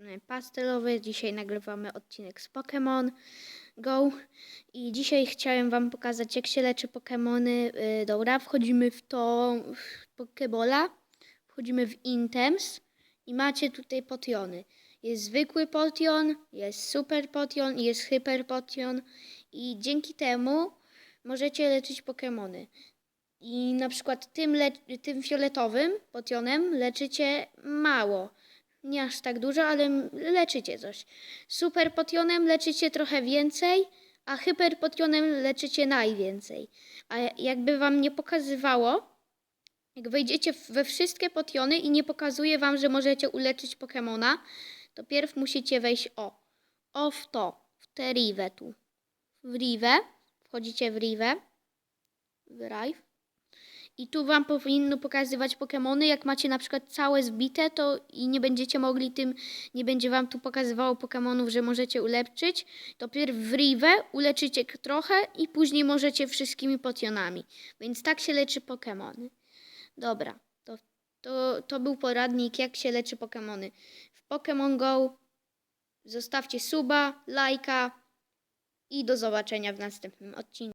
strony pastelowy. Dzisiaj nagrywamy odcinek z Pokémon Go i dzisiaj chciałem Wam pokazać, jak się leczy Pokémony. Yy, dobra, wchodzimy w to w Pokebola, wchodzimy w Intems i macie tutaj potiony. Jest zwykły potion, jest super potion jest hyper potion i dzięki temu możecie leczyć Pokémony. I na przykład tym, tym fioletowym potionem leczycie mało. Nie aż tak dużo, ale leczycie coś. Super potionem leczycie trochę więcej, a hyper potionem leczycie najwięcej. A jakby wam nie pokazywało, jak wejdziecie we wszystkie potiony i nie pokazuje wam, że możecie uleczyć Pokemona, to pierw musicie wejść o. O w to, w tę Rivę tu. W Rivę, wchodzicie w Rivę, w Rive. I tu wam powinno pokazywać Pokemony. Jak macie na przykład całe zbite, to i nie będziecie mogli tym, nie będzie wam tu pokazywało Pokemonów, że możecie uleczyć, to pierw w Rivę uleczycie trochę i później możecie wszystkimi potionami. Więc tak się leczy Pokemony. Dobra, to, to, to był poradnik, jak się leczy Pokemony. W Pokemon Go zostawcie suba, lajka i do zobaczenia w następnym odcinku.